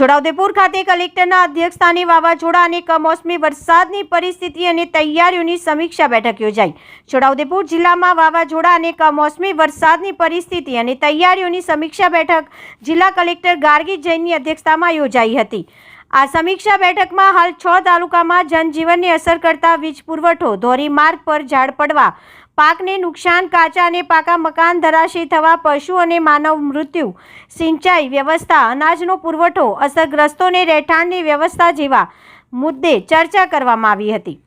છોટાઉદેપુર ખાતે કલેક્ટરના અધ્યક્ષસ્થાને વાવાઝોડા અને કમોસમી વરસાદની પરિસ્થિતિ અને તૈયારીઓની સમીક્ષા બેઠક યોજાઈ. છોટાઉદેપુર જિલ્લામાં વાવાઝોડા અને કમોસમી વરસાદની પરિસ્થિતિ અને તૈયારીઓની સમીક્ષા બેઠક જિલ્લા કલેક્ટર ગાર્ગી જૈનની અધ્યક્ષતામાં યોજાઈ હતી. આ સમીક્ષા બેઠકમાં હાલ છ તાલુકામાં જનજીવનને અસર કરતા વીજ પુરવઠો, ધોરીમાર્ગ પર ઝાડ પડવા પાકને નુકસાન, કાચા અને પાકા મકાન ધરાશયી થવા પશુ અને માનવ મૃત્યુ, સિંચાઈ વ્યવસ્થા, અનાજનો પુરવઠો, અસરગ્રસ્તોને રહેઠાણની વ્યવસ્થા જેવા મુદ્દે ચર્ચા કરવામાં આવી હતી.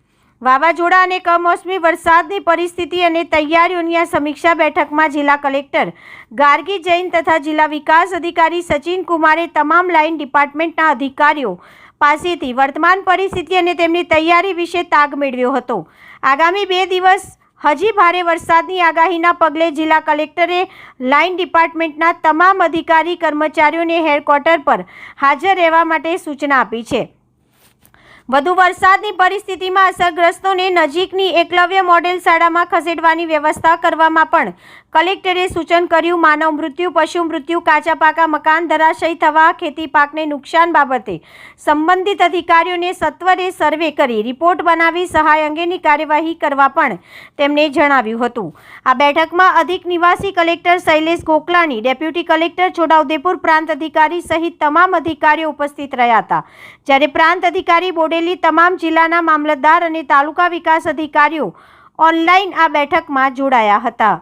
વાવાઝોડા અને કમોસમી વરસાદની પરિસ્થિતિ અને તૈયારીઓની આ સમીક્ષા બેઠકમાં જિલ્લા કલેક્ટર ગાર્ગી જૈન તથા જિલ્લા વિકાસ અધિકારી સચિન કુમારે તમામ લાઇન ડિપાર્ટમેન્ટના અધિકારીઓ પાસેથી વર્તમાન પરિસ્થિતિ અને તેમની તૈયારી વિશે તાગ મેળવ્યો હતો. આગામી બે દિવસ હજી ભારે વરસાદની આગાહીના પગલે જિલ્લા કલેક્ટરે લાઇન ડિપાર્ટમેન્ટના તમામ અધિકારી કર્મચારીઓને હેડક્વાર્ટર પર હાજર રહેવા માટે સૂચના આપી છે. વધુ વરસાદની પરિસ્થિતિમાં અસરગ્રસ્તોને નજીકની એકલવ્ય મોડેલ શાળામાં ખસેડવાની વ્યવસ્થા કરવામાં પણ કલેક્ટરે સૂચન કર્યું, માનવ મૃત્યુ, પશુ મૃત્યુ કાચા પાકા મકાન ધરાશયી થવા, ખેતી પાકને નુકસાન બાબતે સંબંધિત અધિકારીઓને સત્વરે સર્વે કરી રિપોર્ટ બનાવી સહાય અંગેની કાર્યવાહી કરવા પણ તેમણે જણાવ્યું હતું. આ બેઠકમાં અધિક નિવાસી collector Shailesh Goklani, deputy collector Chhotaudepur પ્રાંત અધિકારી સહિત તમામ અધિકારીઓ ઉપસ્થિત રહ્યા હતા. જ્યારે પ્રાંત અધિકારી બોડેલી તમામ જિલ્લાના મામલતદાર અને તાલુકા વિકાસ અધિકારીઓ ઓનલાઈન આ બેઠકમાં જોડાયા હતા.